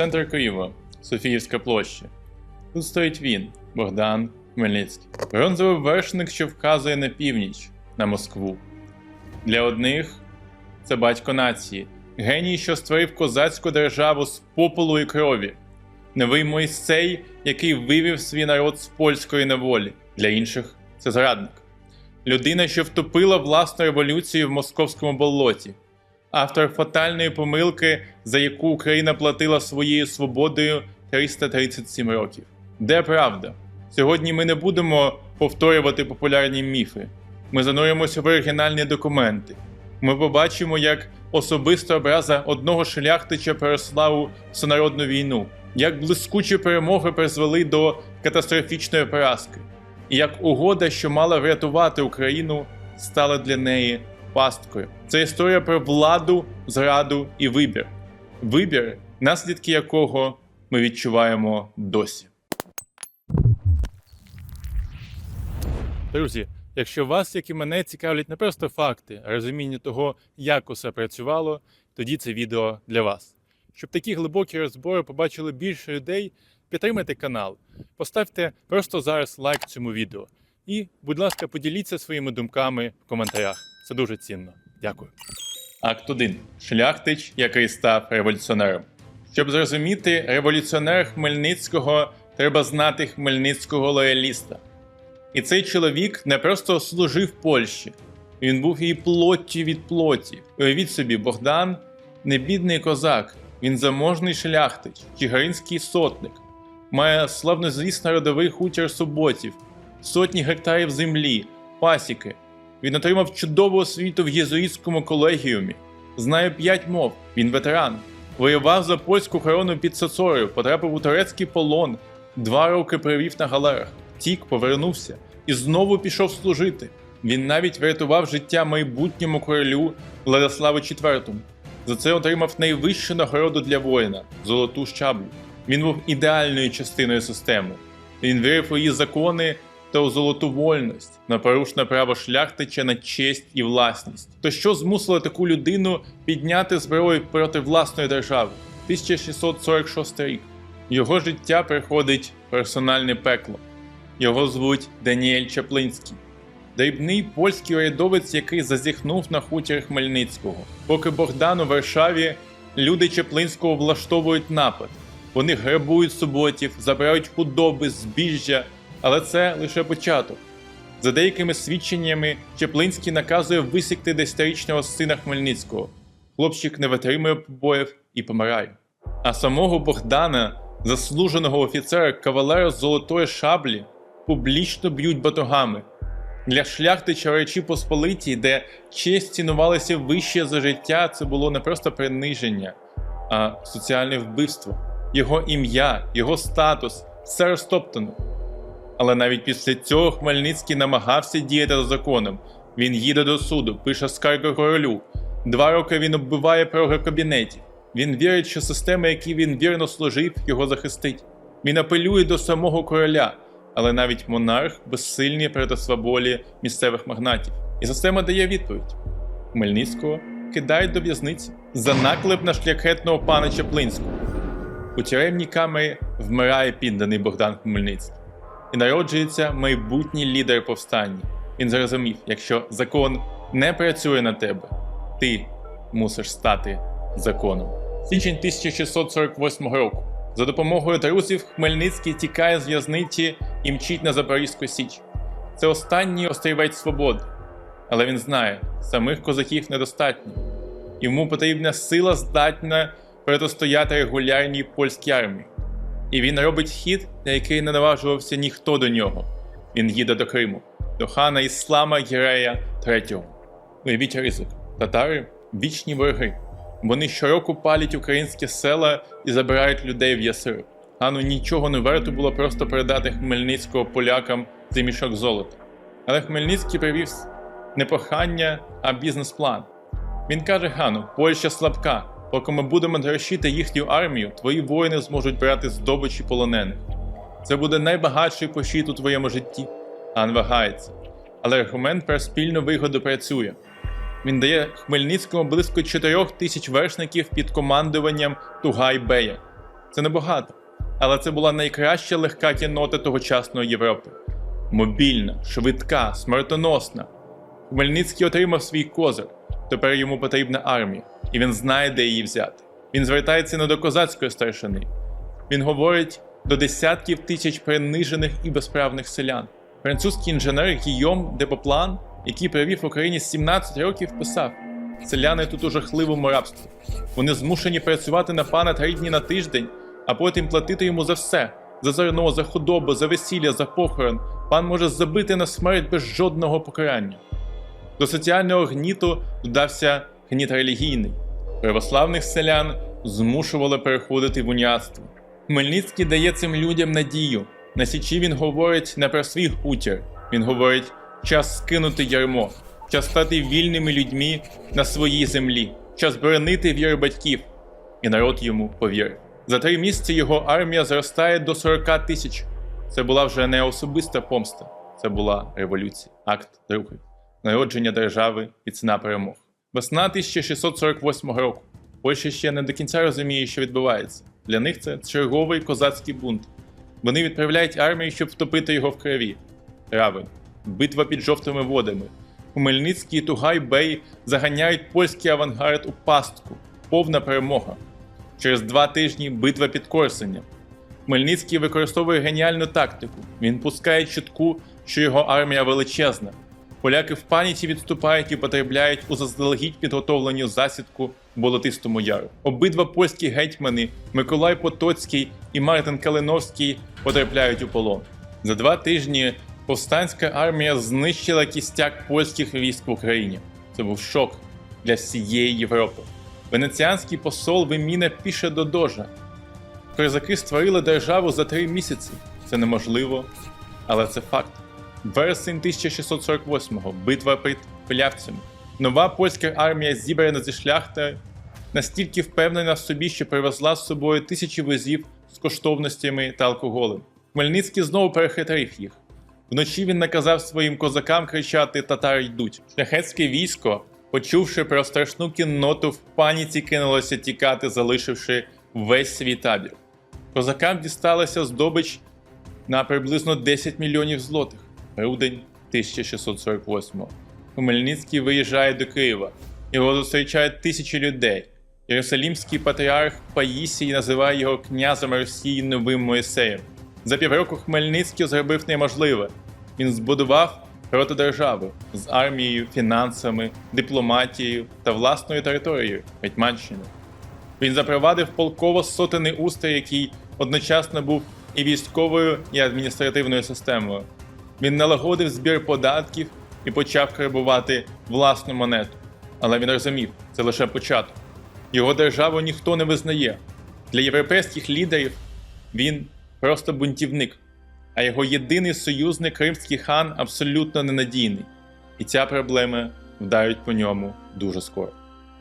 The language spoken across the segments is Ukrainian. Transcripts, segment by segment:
Центр Києва, Софіївська площа. Тут стоїть він, Богдан Хмельницький. Бронзовий вершник, що вказує на північ, на Москву. Для одних це батько нації, геній, що створив козацьку державу з попелу і крові, новий Мойсей, який вивів свій народ з польської неволі. Для інших це зрадник. Людина, що втопила власну революцію в московському болоті, автор фатальної помилки, за яку Україна платила своєю свободою 337 років. Де правда? Сьогодні ми не будемо повторювати популярні міфи. Ми зануримося в оригінальні документи. Ми побачимо, як особиста образа одного шляхтича переросла у всенародну війну, як блискучі перемоги призвели до катастрофічної поразки, і як угода, що мала врятувати Україну, стала для неї пасткою. Це історія про владу, зраду і вибір. Вибір, наслідки якого ми відчуваємо досі. Друзі, якщо вас, як і мене, цікавлять не просто факти, а розуміння того, як усе працювало, тоді це відео для вас. Щоб такі глибокі розбори побачили більше людей, підтримайте канал, поставте просто зараз лайк цьому відео. І, будь ласка, поділіться своїми думками в коментарях. Це дуже цінно. Дякую. Акт 1. Шляхтич, який став революціонером. Щоб зрозуміти революціонера Хмельницького, треба знати хмельницького лояліста. І цей чоловік не просто служив Польщі, він був її плоттю від плоті. Уявіть собі, Богдан не бідний козак, він заможний шляхтич, чигаринський сотник, має славнозвісний родовий хутір суботів, сотні гектарів землі, пасіки. Він отримав чудову освіту в єзуїтському колегіумі, знає п'ять мов, він ветеран. Воював за польську корону під Сосорою, потрапив у турецький полон, два роки провів на галерах, тік, повернувся і знову пішов служити. Він навіть врятував життя майбутньому королю Владиславу IV. За це отримав найвищу нагороду для воїна золоту щаблю. Він був ідеальною частиною системи. Він вірив у її закони та у золоту вольність, на порушне право шляхтича на честь і власність. То що змусило таку людину підняти зброю проти власної держави? 1646 рік. Його життя приходить персональне пекло. Його звуть Даніель Чаплинський. Дрібний польський урядовець, який зазіхнув на хутір Хмельницького. Поки Богдан у Варшаві, люди Чаплинського влаштовують напад. Вони грабують суботів, забирають худоби, збіжжя, але це лише початок. За деякими свідченнями, Чеплинський наказує висікти десятирічного сина Хмельницького. Хлопчик не витримує побоїв і помирає. А самого Богдана, заслуженого офіцера кавалера золотої шаблі, публічно б'ють батогами. Для шляхтича Речі Посполитій, де честь цінувалася вище за життя, це було не просто приниження, а соціальне вбивство. Його ім'я, його статус все розтоптано. Але навіть після цього Хмельницький намагався діяти за законом. Він їде до суду, пише скаргу королю. Два роки він оббиває пороги кабінетів. Він вірить, що система, якій він вірно служив, його захистить. Він апелює до самого короля, але навіть монарх безсильний проти сваволі місцевих магнатів. І система дає відповідь: Хмельницького кидають до в'язниці за наклеп на шляхетного пана Чаплинського. У тюремній камері вмирає підданий Богдан Хмельницький і народжується майбутній лідер повстання. Він зрозумів, якщо закон не працює на тебе, ти мусиш стати законом. Січень 1648 року. За допомогою друзів Хмельницький тікає з в'язниці і мчить на Запорізьку Січ. Це останній острівець свободи. Але він знає, самих козаків недостатньо. Йому потрібна сила здатна протистояти регулярній польській армії. І він робить хід, на який не наважувався ніхто до нього. Він їде до Криму, до хана Іслама Гірея III. Уявіть ризик. Татари вічні вороги. Вони щороку палять українські села і забирають людей в ясир. Хану нічого не варто було просто передати Хмельницького полякам за мішок золота. Але Хмельницький привів не прохання, а бізнес-план. Він каже Хану: Польща слабка. Поки ми будемо дрощити їхню армію, твої воїни зможуть брати здобичі полонених. Це буде найбагатший похід у твоєму житті. Ан вагається. Але аргумент про спільну вигоду працює. Він дає Хмельницькому близько 4 тисяч вершників під командуванням Тугай Бея. Це небагато. Але це була найкраща легка кіннота тогочасної Європи. Мобільна, швидка, смертоносна. Хмельницький отримав свій козир. Тепер йому потрібна армія, і він знає, де її взяти. Він звертається не до козацької старшини. Він говорить до десятків тисяч принижених і безправних селян. Французький інженер Гійом де Поплан, який провів в Україні 17 років, писав: селяни тут у жахливому рабстві. Вони змушені працювати на пана три дні на тиждень, а потім платити йому за все: за зерно, за худобу, за весілля, за похорон. Пан може забити на смерть без жодного покарання. До соціального гніту додався гніт релігійний. Православних селян змушували переходити в уніатство. Хмельницький дає цим людям надію. На січі він говорить не про свій хутір, він говорить час скинути ярмо, час стати вільними людьми на своїй землі, час боронити віру батьків. І народ йому повірив. За три місяці його армія зростає до 40 тисяч. Це була вже не особиста помста, це була революція, акт другий, народження держави і ціна перемог. Весна 1648 року. Польща ще не до кінця розуміє, що відбувається. Для них це черговий козацький бунт. Вони відправляють армію, щоб втопити його в крові. Равен. Битва під жовтими водами. Хмельницький і Тугай Бей заганяють польський авангард у пастку. Повна перемога. Через два тижні битва під Корсенем. Хмельницький використовує геніальну тактику. Він пускає чутку, що його армія величезна. Поляки в паніці відступають і потрапляють у заздалегідь підготовлену засідку Болотистому яру. Обидва польські гетьмани Миколай Потоцький і Мартин Калиновський потрапляють у полон. За два тижні повстанська армія знищила кістяк польських військ в Україні. Це був шок для всієї Європи. Венеціанський посол Виміна пише до Дожа. Козаки створили державу за три місяці. Це неможливо, але це факт. Вересень 1648-го битва під Пилявцями. Нова польська армія, зібрана зі шляхти, настільки впевнена в собі, що привезла з собою тисячі возів з коштовностями та алкоголем. Хмельницький знову перехитрив їх. Вночі він наказав своїм козакам кричати Татари йдуть. Шляхетське військо, почувши про страшну кінноту, в паніці кинулося тікати, залишивши весь свій табір. Козакам дісталася здобич на приблизно 10 мільйонів злотих. Грудень 1648-го. Хмельницький виїжджає до Києва. Його зустрічають тисячі людей. Єрусалімський патріарх Паїсій називає його князем Росії новим Моїсеєм. За півроку Хмельницький зробив неможливе. Він збудував протидержаву з армією, фінансами, дипломатією та власною територією Гетьманщини. Він запровадив полково-сотенний устрій, який одночасно був і військовою, і адміністративною системою. Він налагодив збір податків і почав карбувати власну монету. Але він розумів, це лише початок. Його державу ніхто не визнає. Для європейських лідерів він просто бунтівник, а його єдиний союзник кримський хан абсолютно ненадійний. І ця проблема вдарить по ньому дуже скоро.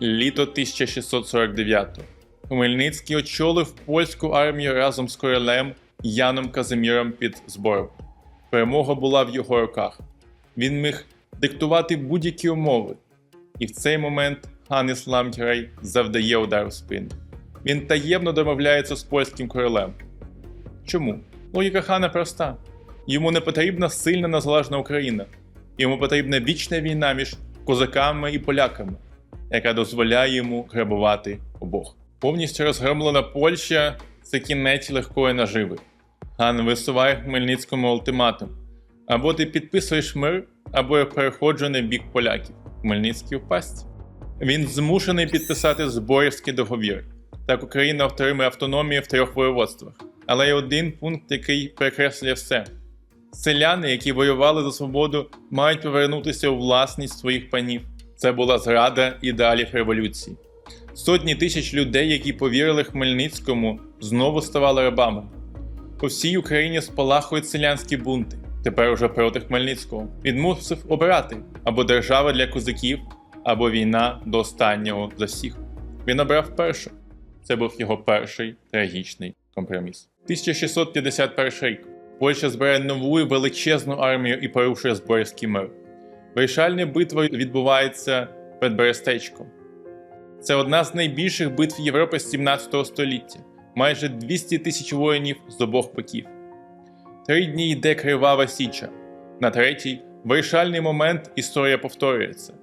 Літо 1649-го. Хмельницький очолив польську армію разом з королем Яном Казиміром під збором. Перемога була в його руках. Він міг диктувати будь-які умови. І в цей момент хан Іслам завдає удар в спину. Він таємно домовляється з польським королем. Чому? Логіка хана проста: йому не потрібна сильна незалежна Україна, йому потрібна вічна війна між козаками і поляками, яка дозволяє йому грабувати обох. Повністю розгромлена Польща це кінець легкої наживи. Хан висуває Хмельницькому ультиматум: або ти підписуєш мир, або я переходжу на бік поляків. Хмельницький у пастці. Він змушений підписати зборівський договір. Так Україна отримує автономію в трьох воєводствах. Але є один пункт, який перекреслює все: селяни, які воювали за свободу, мають повернутися у власність своїх панів. Це була зрада ідеалів революції. Сотні тисяч людей, які повірили Хмельницькому, знову ставали рабами. По всій Україні спалахують селянські бунти, тепер уже проти Хмельницького. Він мусив обирати або держава для козаків, або війна до останнього за всіх. Він обрав перше. Це був його перший трагічний компроміс. 1651 рік. Польща збирає нову і величезну армію і порушує зборівський мир. Вирішальна битва відбувається перед Берестечком. Це одна з найбільших битв Європи з 17 століття. Майже 200 тисяч воїнів з обох боків. Три дні йде кривава січа. На третій вирішальний момент історія повторюється.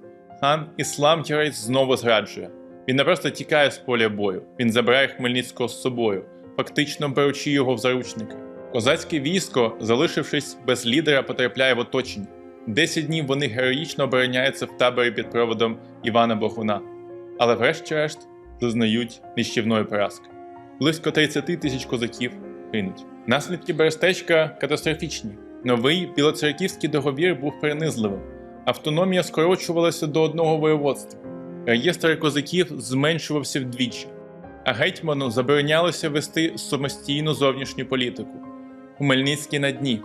Хан Іслам Тірець знову зраджує. Він не просто тікає з поля бою, він забирає Хмельницького з собою, фактично беручи його в заручники. Козацьке військо, залишившись без лідера, потрапляє в оточення. Десять днів вони героїчно обороняються в таборі під проводом Івана Богуна, але врешті-решт зазнають нищівної поразки. Близько 30 тисяч козаків гинуть. Наслідки Берестечка катастрофічні. Новий білоцерківський договір був принизливим. Автономія скорочувалася до одного воєводства. Реєстр козаків зменшувався вдвічі, а гетьману заборонялося вести самостійну зовнішню політику. Хмельницький на дні.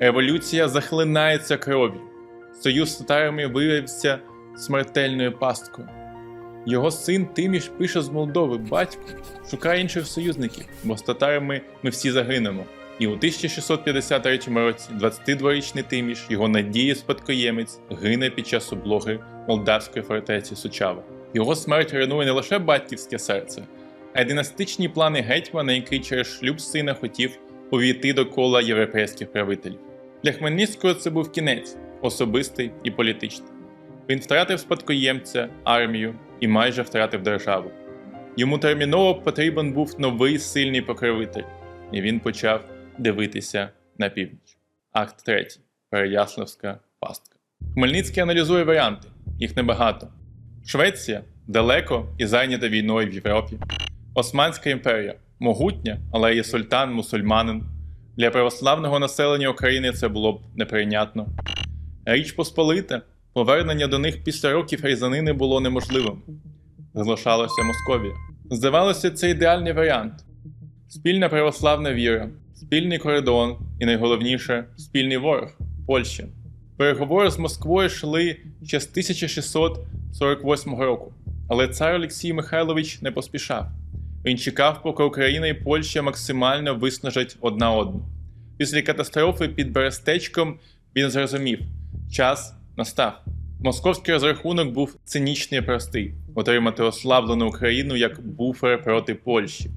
Революція захлинається кров'ю. Союз з татарами виявився смертельною пасткою. Його син Тиміш пише з Молдови: батько, шукає інших союзників, бо з татарами ми всі загинемо. І у 1653 році 22-річний Тиміш, його надії спадкоємець, гине під час облоги молдавської фортеці Сучава. Його смерть руйнує не лише батьківське серце, а й династичні плани гетьмана, який через шлюб сина хотів увійти до кола європейських правителів. Для Хмельницького це був кінець, особистий і політичний. Він втратив спадкоємця, армію і майже втратив державу. Йому терміново потрібен був новий сильний покровитель, і він почав дивитися на північ. Акт 3. Переяславська пастка. Хмельницький аналізує варіанти, їх небагато. Швеція далеко і зайнята війною в Європі. Османська імперія могутня, але її султан мусульманин. Для православного населення України це було б неприйнятно. Річ Посполита, повернення до них після років різанини було неможливим. Залишалася Московія. Здавалося, це ідеальний варіант: спільна православна віра, спільний кордон і найголовніше спільний ворог Польща. Переговори з Москвою йшли ще з 1648 року, але цар Олексій Михайлович не поспішав. Він чекав, поки Україна і Польща максимально виснажать одна одну. Після катастрофи під Берестечком він зрозумів, час настав. Московський розрахунок був цинічний і простий: отримати ослаблену Україну як буфер проти Польщі,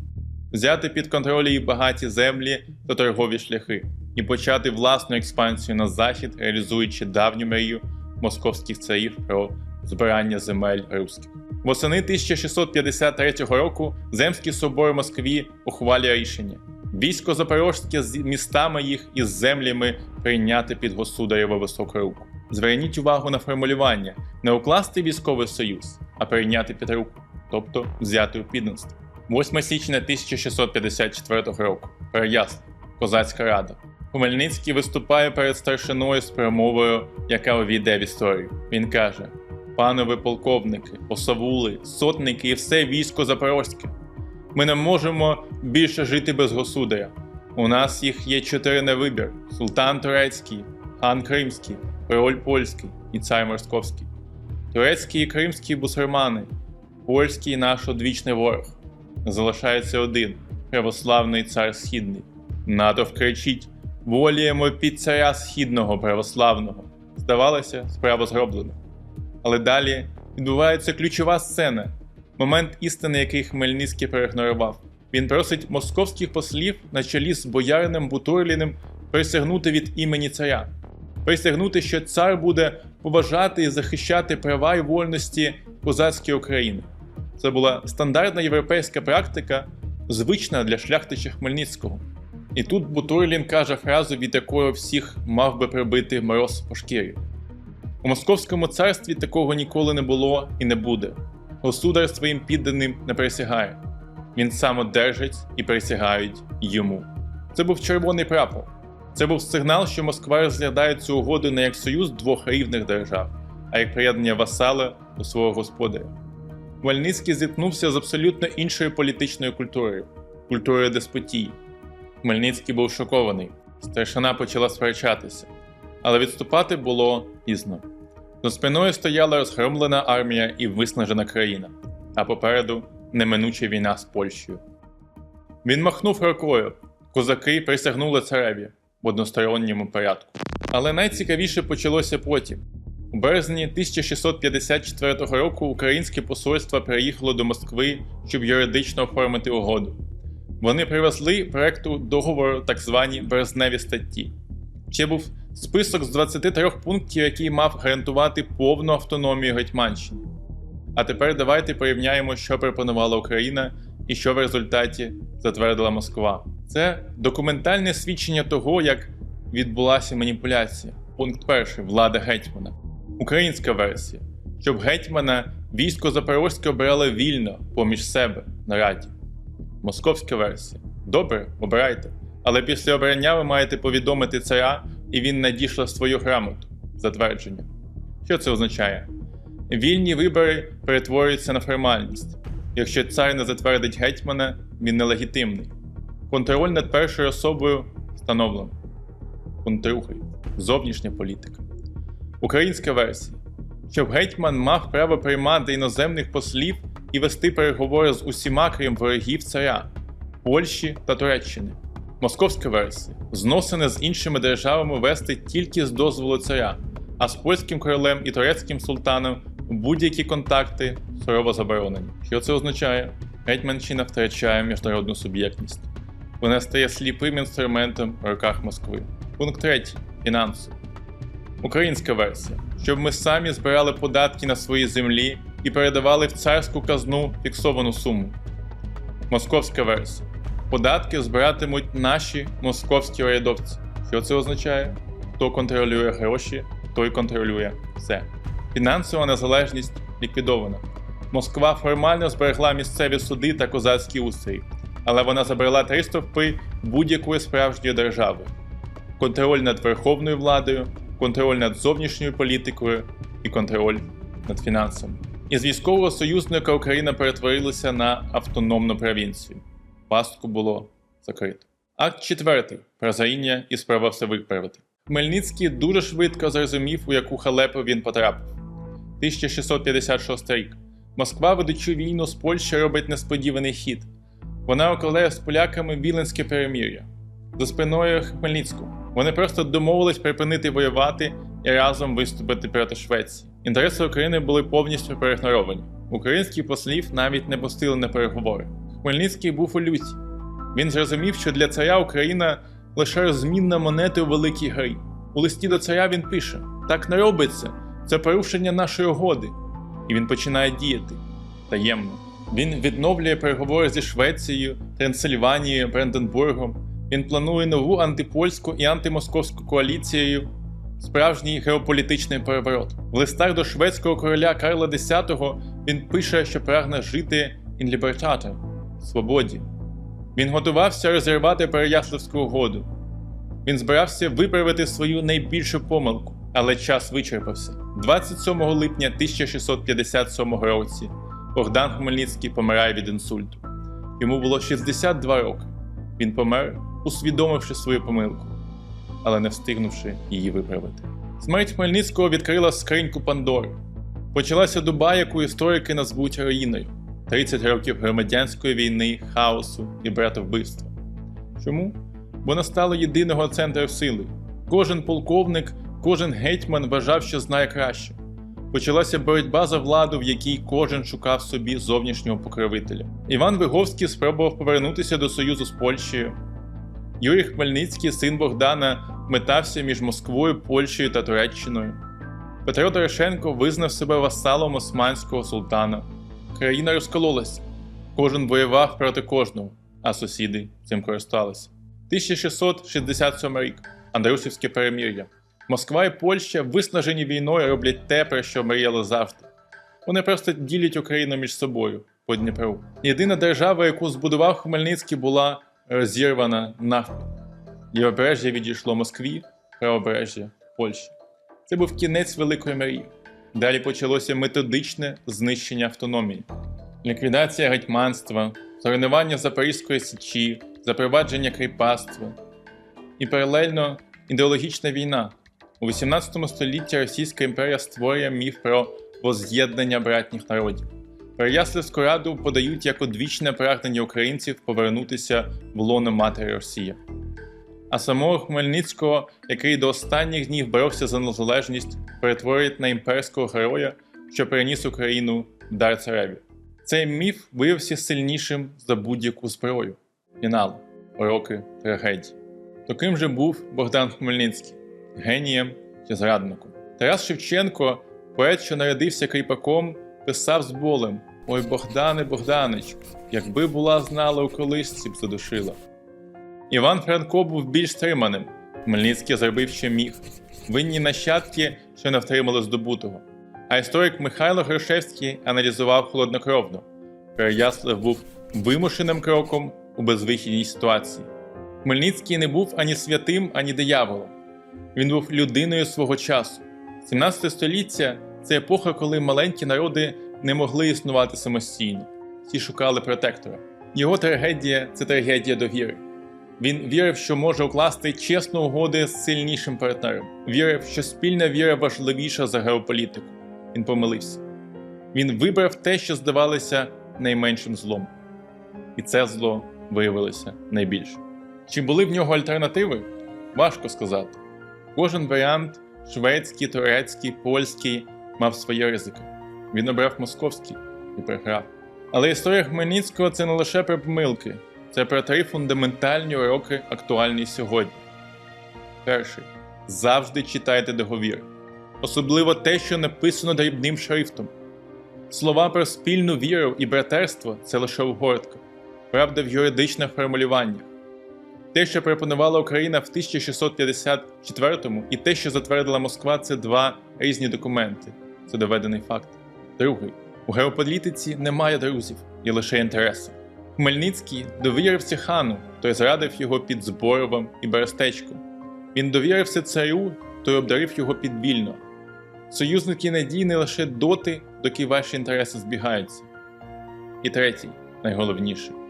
взяти під контроль її багаті землі та торгові шляхи і почати власну експансію на захід, реалізуючи давню мрію московських царів про збирання земель русських. Восени 1653 року Земський собор в Москві ухвалює рішення. Військо Запорожське з містами їх і з землями прийняти під государєву високу руку. Зверніть увагу на формулювання: не укласти військовий союз, а прийняти під руку, тобто взяти у підданство. 8 січня 1654 року. Переясна. Козацька рада. Хмельницький виступає перед старшиною з промовою, яка увійде в історію. Він каже: Панове полковники, посавули, сотники і все військо запорозьке. Ми не можемо більше жити без государя. У нас їх є чотири на вибір: султан турецький, хан Кримський, король польський і цар московський. Турецький і кримський бусурмани, польський наш одвічний ворог. Залишається один православний цар Східний. НАТО кричить: воліємо під царя східного православного. Здавалося, справа зроблена. Але далі відбувається ключова сцена, момент істини, який Хмельницький проігнорував. Він просить московських послів на чолі з боярином Бутурліним присягнути від імені царя, присягнути, що цар буде поважати і захищати права і вольності козацької України. Це була стандартна європейська практика, звична для шляхтича Хмельницького. І тут Бутурлін каже фразу, від якої всіх мав би прибити мороз по шкірі. У Московському царстві такого ніколи не було і не буде. Государ своїм підданим не присягає. Він сам одержить і присягають йому. Це був червоний прапор. Це був сигнал, що Москва розглядає цю угоду не як союз двох рівних держав, а як приєднання васала до свого господаря. Хмельницький зіткнувся з абсолютно іншою політичною культурою культурою деспотії. Хмельницький був шокований. Старшина почала сперечатися, але відступати було пізно. За спиною стояла розгромлена армія і виснажена країна, а попереду неминуча війна з Польщею. Він махнув рукою. Козаки присягнули цареві в односторонньому порядку. Але найцікавіше почалося потім. У березні 1654 року українське посольство приїхало до Москви, щоб юридично оформити угоду. Вони привезли проекту договору так звані березневі статті. Ще був список з 23 пунктів, який мав гарантувати повну автономію Гетьманщини. А тепер давайте порівняємо, що пропонувала Україна і що в результаті затвердила Москва. Це документальне свідчення того, як відбулася маніпуляція. Пункт перший влада гетьмана. Українська версія, щоб гетьмана військо Запорозьке обирало вільно поміж себе на раді. Московська версія. Добре, обирайте. Але після обрання ви маєте повідомити царя, і він надійшла свою грамоту затвердження. Що це означає? Вільні вибори перетворюються на формальність. Якщо цар не затвердить гетьмана, він нелегітимний. Контроль над першою особою встановлено. Пункт. Зовнішня політика. Українська версія. Щоб гетьман мав право приймати іноземних послів і вести переговори з усіма, крім ворогів царя Польщі та Туреччини. Московська версія. Зносини з іншими державами вести тільки з дозволу царя, а з польським королем і турецьким султаном будь-які контакти сурово заборонені. Що це означає? Гетьманщина втрачає міжнародну суб'єктність. Вона стає сліпим інструментом в руках Москви. Пункт 3. Фінанси. Українська версія. Щоб ми самі збирали податки на свої землі і передавали в царську казну фіксовану суму. Московська версія. Податки збиратимуть наші московські урядовці. Що це означає? Хто контролює гроші, той контролює все. Фінансова незалежність ліквідована. Москва формально зберегла місцеві суди та козацький устрій, але вона забрала три стовпи будь-якої справжньої держави: контроль над верховною владою, контроль над зовнішньою політикою і контроль над фінансами. Із військового союзника Україна перетворилася на автономну провінцію. Пастку було закрито. Акт 4. Прозаїння і справа все виправити. Хмельницький дуже швидко зрозумів, у яку халепу він потрапив. 1656 рік. Москва, ведучи війну з Польщею, робить несподіваний хід. Вона околеє з поляками Віленське перемір'я. За спиною Хмельницького. Вони просто домовились припинити воювати і разом виступити проти Швеції. Інтереси України були повністю проігноровані. Українських послів навіть не пустили на переговори. Хмельницький був у люті. Він зрозумів, що для царя Україна лише розмінна монета у великій грі. У листі до царя він пише: так не робиться, це порушення нашої угоди. І він починає діяти таємно. Він відновлює переговори зі Швецією, Трансильванією, Бренденбургом. Він планує нову антипольську і антимосковську коаліцією, справжній геополітичний переворот. В листах до шведського короля Карла X він пише, що прагне жити in libertate – свободі. Він готувався розірвати Переяславську угоду. Він збирався виправити свою найбільшу помилку, але час вичерпався. 27 липня 1657 році Богдан Хмельницький помирає від інсульту. Йому було 62 роки. Він помер, усвідомивши свою помилку, але не встигнувши її виправити. Смерть Хмельницького відкрила скриньку Пандори. Почалася доба, яку історики назвуть руїною. 30 років громадянської війни, хаосу і братовбивства. Чому? Бо настало єдиного центру сили. Кожен полковник, кожен гетьман вважав, що знає краще. Почалася боротьба за владу, в якій кожен шукав собі зовнішнього покровителя. Іван Виговський спробував повернутися до союзу з Польщею. Юрій Хмельницький, син Богдана, метався між Москвою, Польщею та Туреччиною. Петро Дорошенко визнав себе васалом османського султана. Країна розкололася. Кожен воював проти кожного, а сусіди цим користалися. 1667 рік Андрусівське перемір'я. Москва і Польща, виснажені війною, роблять те, про що мріяли завжди. Вони просто ділять Україну між собою по Дніпру. Єдина держава, яку збудував Хмельницький, була розірвана навпіл. Лівобережжя відійшло Москві, правобережжя Польщі. Це був кінець великої мрії. Далі почалося методичне знищення автономії, ліквідація гетьманства, зруйнування Запорізької січі, запровадження кріпацтва і паралельно ідеологічна війна. У 18 столітті Російська імперія створює міф про воз'єднання братніх народів. Переяславську раду подають як одвічне прагнення українців повернутися в лоно матері Росії. А самого Хмельницького, який до останніх днів боровся за незалежність, перетворюють на імперського героя, що переніс Україну дар цареві. Цей міф виявився сильнішим за будь-яку зброю. фінал, уроки трагедії. Таким же був Богдан Хмельницький, генієм чи зрадником. Тарас Шевченко, поет, що народився кріпаком, писав з болем: Ой, Богдане, Богданич, якби була знала у колисці б задушила. Іван Франко був більш стриманим. Хмельницький зробив, що міг. Винні нащадки, що не втримали здобутого. А історик Михайло Грушевський аналізував холоднокровно. Переяслав був вимушеним кроком у безвихідній ситуації. Хмельницький не був ані святим, ані дияволом. Він був людиною свого часу. 17 століття це епоха, коли маленькі народи не могли існувати самостійно. Всі шукали протектора. Його трагедія це трагедія довіри. Він вірив, що може укласти чесну угоди з сильнішим партнером. Вірив, що спільна віра важливіша за геополітику. Він помилився. Він вибрав те, що здавалося найменшим злом. І це зло виявилося найбільшим. Чи були в нього альтернативи? Важко сказати. Кожен варіант шведський, турецький, польський мав свої ризики. Він обрав московський і програв. Але історія Хмельницького це не лише про помилки, це про три фундаментальні уроки актуальні сьогодні. Перший завжди читайте договір, особливо те, що написано дрібним шрифтом. Слова про спільну віру і братерство це лише угортка, правда в юридичних формулюваннях. Те, що пропонувала Україна в 1654-му, і те, що затвердила Москва, це два різні документи. Це доведений факт. Другий у геополітиці немає друзів, є лише інтереси. Хмельницький довірився хану, той зрадив його під Зборовом і Берестечком. Він довірився царю, той обдарив його підбільно. Союзники надійні лише доти, доки ваші інтереси збігаються. І третій, найголовніший.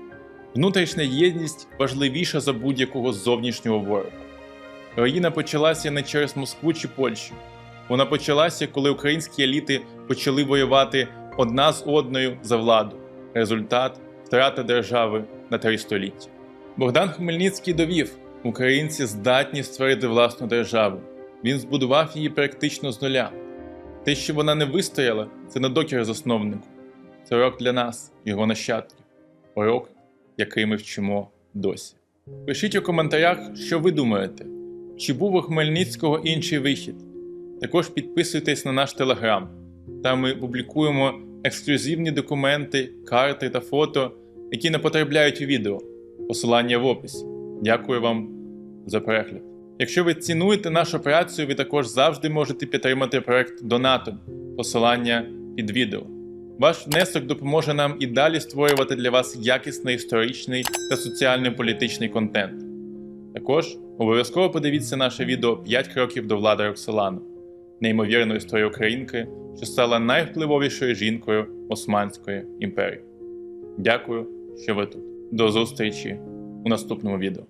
Внутрішня єдність важливіша за будь-якого зовнішнього ворога. Руїна почалася не через Москву чи Польщу. Вона почалася, коли українські еліти почали воювати одна з одною за владу. Результат втрата держави на три століття. Богдан Хмельницький довів, українці здатні створити власну державу. Він збудував її практично з нуля. Те, що вона не вистояла, це не докір засновнику. Це урок для нас, його нащадків. Урок, який ми вчимо досі. Пишіть у коментарях, що ви думаєте, чи був у Хмельницького інший вихід. Також підписуйтесь на наш телеграм. Там ми публікуємо ексклюзивні документи, карти та фото, які не потрапляють у відео. Посилання в описі. Дякую вам за перегляд. Якщо ви цінуєте нашу працю, ви також завжди можете підтримати проект донатом. Посилання під відео. Ваш внесок допоможе нам і далі створювати для вас якісний історичний та соціально-політичний контент. Також обов'язково подивіться наше відео «5 кроків до влади Роксолану, неймовірну історію українки, що стала найвпливовішою жінкою Османської імперії. Дякую, що ви тут. До зустрічі у наступному відео.